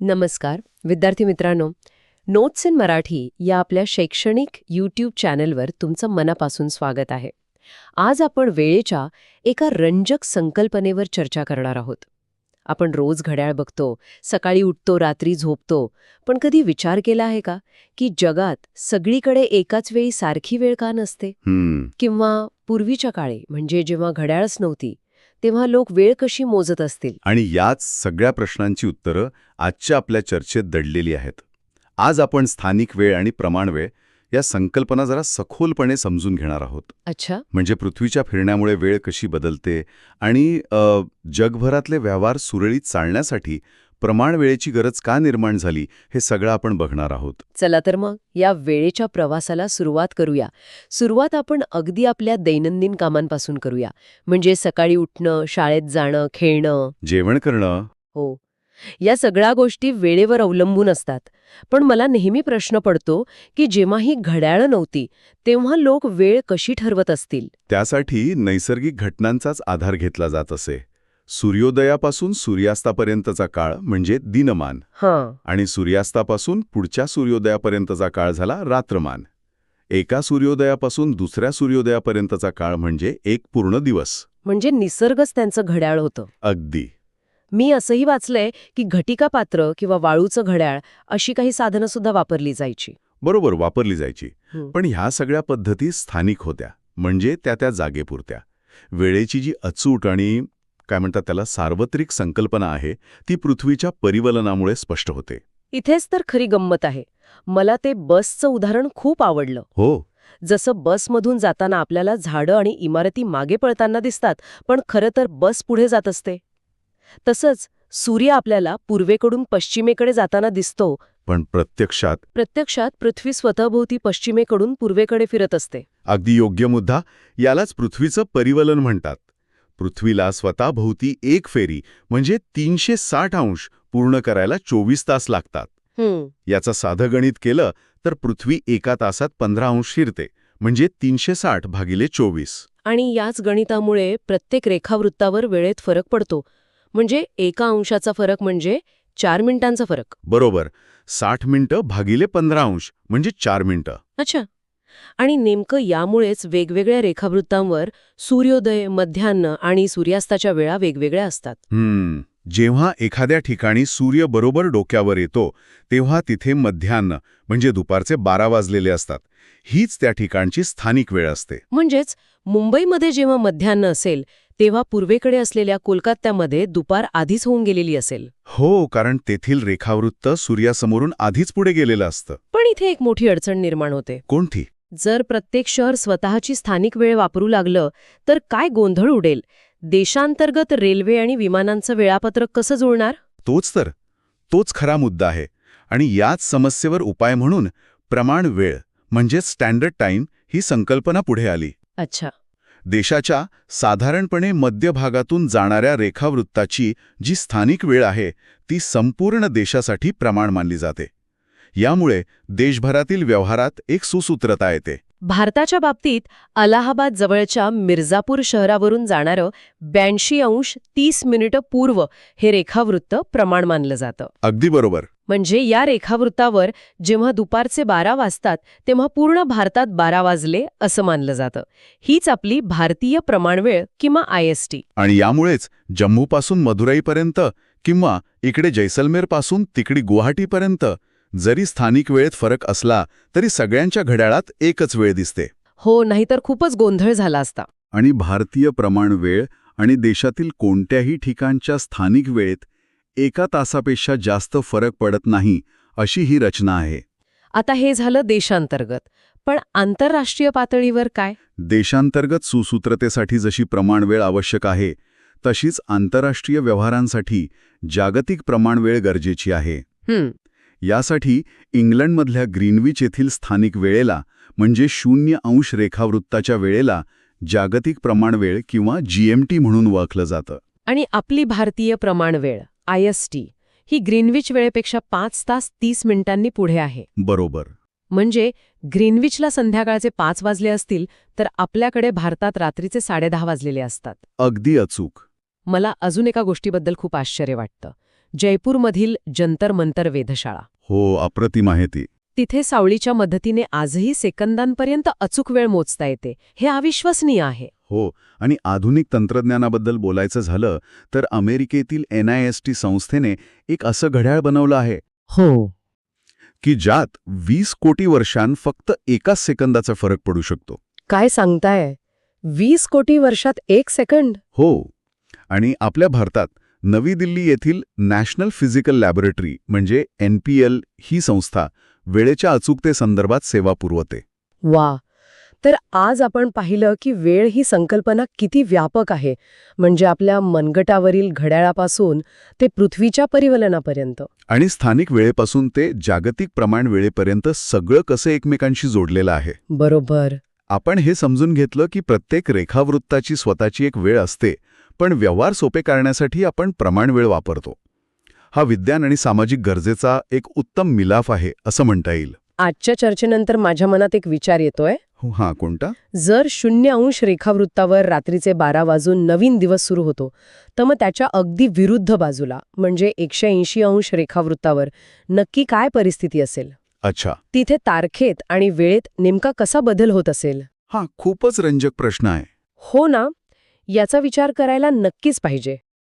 नमस्कार विद्यार्थी मित्रांनो. नोट्स इन मराठी या आपल्या शैक्षणिक यूट्यूब चॅनलवर तुमचं मनापासून स्वागत आहे. आज आपण वेळेच्या एका रंजक संकल्पनेवर चर्चा करणार आहोत. आपण रोज घड्याळ बघतो सकाळी उठतो रात्री झोपतो पण कधी विचार केला आहे का की जगात सगळीकडे एकाच वेळी सारखी वेळ का नसते? किंवा पूर्वीच्या काळी म्हणजे जेव्हा घड्याळच नव्हती तेव्हा लोक वेळ कशी मोजत असतील? आणि याच सगळ्या प्रश्नांची उत्तरं आजच्या आपल्या चर्चेत दडलेली आहेत. आज आपण स्थानिक वेळ आणि प्रमाण वेळ या संकल्पना जरा सखोलपणे समजून घेणार आहोत. अच्छा. म्हणजे पृथ्वीच्या फिरण्यामुळे वेळ कशी बदलते आणि जगभरातले व्यवहार सुरळीत चालण्यासाठी प्रमाण वेळेची गरज का निर्माण झाली हे सगळं आपण बघणार आहोत. चला तर मग या वेळेच्या प्रवासाला सुरुवात करूया. सुरुवात आपण अगदी आपल्या दैनंदिन कामांपासून करूया. म्हणजे सकाळी उठणं शाळेत जाणं खेळणं. जेवण करणं? हो. या सगळ्या गोष्टी वेळेवर अवलंबून असतात. पण मला नेहमी प्रश्न पडतो की जेव्हा ही घड्याळं नव्हती तेव्हा लोक वेळ कशी ठरवत असतील? त्यासाठी नैसर्गिक घटनांचाच आधार घेतला जात असे. सूर्योदयापासून सूर्यास्तापर्यंतचा काळ म्हणजे दिनमान. आणि सूर्यास्तापासून पुढच्या सूर्योदयापर्यंतचा काळ झाला रात्रमान. एका सूर्योदयापासून दुसऱ्या सूर्योदयापर्यंतचा काळ म्हणजे एक पूर्ण दिवस. म्हणजे निसर्गच त्यांचं घड्याळ होतं. अगदी. मी असंही वाचलंय की घटिका पात्र किंवा वाळूचं घड्याळ अशी काही साधनं सुद्धा वापरली जायची. बरोबर वापरली जायची. पण ह्या सगळ्या पद्धती स्थानिक होत्या. म्हणजे त्या त्या जागेपुरत्या. वेळेची जी अचूट आणि काय म्हणतात त्याला सार्वत्रिक संकल्पना आहे ती पृथ्वीच्या परिवलनामुळे स्पष्ट होते. इथेच तर खरी गंमत आहे. मला ते बसचं उदाहरण खूप आवडलं. हो. जसं बसमधून जाताना आपल्याला झाडं आणि इमारती मागे पळताना दिसतात पण खरं तर बस पुढे जात असते. तसंच सूर्य आपल्याला पूर्वेकडून पश्चिमेकडे जाताना दिसतो. पण प्रत्यक्षात प्रत्यक्षात पृथ्वी स्वतःभोवती पश्चिमेकडून पूर्वेकडे फिरत असते. अगदी योग्य मुद्दा. यालाच पृथ्वीचं परिवलन म्हणतात. पृथ्वीला स्वतःभोवती एक फेरी म्हणजे तीनशे साठ अंश पूर्ण करायला चोवीस तास लागतात. याचं साधं गणित केलं तर पृथ्वी एका तासात पंधरा अंश शिरते म्हणजे तीनशे साठ भागिले चोवीस. आणि याच गणितामुळे प्रत्येक रेखावृत्तावर वेळेत फरक पडतो. म्हणजे एका अंशाचा फरक म्हणजे चार मिनिटांचा फरक. बरोबर. साठ मिनिटं भागिले पंधरा अंश म्हणजे चार मिनिटं. अच्छा. आणि नेमकं यामुळेच वेगवेगळ्या रेखावृत्तांवर सूर्योदय मध्यान्ह आणि सूर्यास्ताच्या वेळा वेगवेगळ्या असतात. जेव्हा एखाद्या ठिकाणी सूर्य बरोबर डोक्यावर येतो तेव्हा तिथे मध्यान्ह म्हणजे दुपारचे बारा वाजलेले असतात. हीच त्या ठिकाणची स्थानिक वेळ असते. म्हणजेच मुंबईमध्ये जेव्हा मध्यान्ह असेल तेव्हा पूर्वेकडे असलेल्या कोलकात्यामध्ये दुपार आधीच होऊन गेलेली असेल. हो कारण तेथील रेखावृत्त सूर्यासमोरून आधीच पुढे गेलेलं असतं. पण इथे एक मोठी अडचण निर्माण होते. कोणती? जर प्रत्येक शहर स्वतःची स्थानिक वेळ वापरू लागलं तर काय गोंधळ उडेल? देशांतर्गत रेल्वे आणि विमानांचं वेळापत्रक कसं जुळणार? तोच तर. तोच खरा मुद्दा आहे. आणि याच समस्येवर उपाय म्हणून प्रमाण वेळ म्हणजे स्टँडर्ड टाईम ही संकल्पना पुढे आली. अच्छा. देशाच्या साधारणपणे मध्यभागातून जाणाऱ्या रेखावृत्ताची जी स्थानिक वेळ आहे ती संपूर्ण देशासाठी प्रमाण मानली जाते. यामुळे देशभरातील व्यवहारात एक सुसूत्रता येते. भारताच्या बाबतीत अलाहाबाद जवळच्या मिर्झापूर शहरावरून जाणारं ब्याऐंशी अंश तीस मिनिटं पूर्व हे रेखावृत्त प्रमाण मानलं जातं. अगदी बरोबर. म्हणजे या रेखावृत्तावर जेव्हा दुपारचे बारा वाजतात तेव्हा पूर्ण भारतात बारा वाजले असं मानलं जातं. हीच आपली भारतीय प्रमाणवेळ किंवा आय एस टी. आणि यामुळेच जम्मूपासून मदुराईपर्यंत किंवा इकडे जैसलमेरपासून तिकडी गुवाहाटीपर्यंत जरी स्थानिक वेळेत फरक असला तरी सगळ्यांच्या घड्याळात एकच वेळ दिसते. हो नाहीतर खूपच गोंधळ झाला असता. आणि भारतीय प्रमाण वेळ आणि देशातील कोणत्याही ठिकाणच्या स्थानिक वेळेत एका तासापेक्षा जास्त फरक पडत नाही अशी ही रचना आहे. आता हे झालं देशांतर्गत. पण आंतरराष्ट्रीय पातळीवर काय? देशांतर्गत सुसूत्रतेसाठी जशी प्रमाण वेळ आवश्यक आहे तशीच आंतरराष्ट्रीय व्यवहारांसाठी जागतिक प्रमाण वेळ गरजेची आहे. यासाठी इंग्लंडमधल्या ग्रीनविच येथील स्थानिक वेळेला म्हणजे शून्य अंश रेखावृत्ताच्या वेळेला जागतिक प्रमाणवेळ किंवा जीएमटी म्हणून ओळखलं जातं. आणि आपली भारतीय प्रमाणवेळ आय एस टी ही ग्रीनविच वेळेपेक्षा पाच तास तीस मिनिटांनी पुढे आहे. बरोबर. म्हणजे ग्रीनविचला संध्याकाळचे पाच वाजले असतील तर आपल्याकडे भारतात रात्रीचे साडेदहा वाजलेले असतात. अगदी अचूक. मला अजून एका गोष्टीबद्दल खूप आश्चर्य वाटतं. जयपूरमधील जंतर मंतर वेधशाळा. हो अप्रतिम आहे ती. तिथे सावळीच्या मदतीने आजही सेकंदांपर्यंत अचूक वेळ मोजता येते. हे अविश्वसनीय आहे. हो आणि आधुनिक तंत्रज्ञानाबद्दल बोलायचं झालं तर अमेरिकेतील एन आय एस टी संस्थेने एक असं घड्याळ बनवलं आहे. हो. की ज्यात वीस कोटी वर्षांत फक्त एकाच सेकंदाचा फरक पडू शकतो. काय सांगताय? वीस कोटी वर्षात एक सेकंड हो आणि आपल्या भारतात नवी दिल्ली येथील नॅशनल फिजिकल लॅबोरेटरी म्हणजे एन पी एल ही संस्था वेळेच्या अचूकतेसंदर्भात सेवा पुरवते. वा. तर आज आपण पाहिलं की वेळ ही संकल्पना किती व्यापक आहे म्हणजे आपल्या मनगटावरील घड्याळापासून ते पृथ्वीच्या परिवलनापर्यंत. आणि स्थानिक वेळेपासून ते जागतिक प्रमाण वेळेपर्यंत सगळं कसं एकमेकांशी जोडलेलं आहे. बरोबर. आपण हे समजून घेतलं की प्रत्येक रेखावृत्ताची स्वतःची एक वेळ असते पण व्यवहार सोपे करण्यासाठी आपण प्रमाण वेळ वापरतो. हा विज्ञान आणि सामाजिक गरजेचा एक उत्तम मिलाफ आहे असं म्हणता येईल. आजच्या चर्चेनंतर माझ्या मनात एक विचार येतोय. हो हा कोणता? जर शून्य अंश रेखावृत्तावर रात्रीचे बारा वाजून नवीन दिवस सुरू होतो तर मग त्याच्या अगदी विरुद्ध बाजूला म्हणजे एकशे ऐंशी अंश रेखावृत्तावर नक्की काय परिस्थिती असेल? अच्छा. तिथे तारखेत आणि वेळेत नेमका कसा बदल होत असेल? हा खूपच रंजक प्रश्न आहे. हो ना. याचा विचार करायला नक्कीच पाहिजे.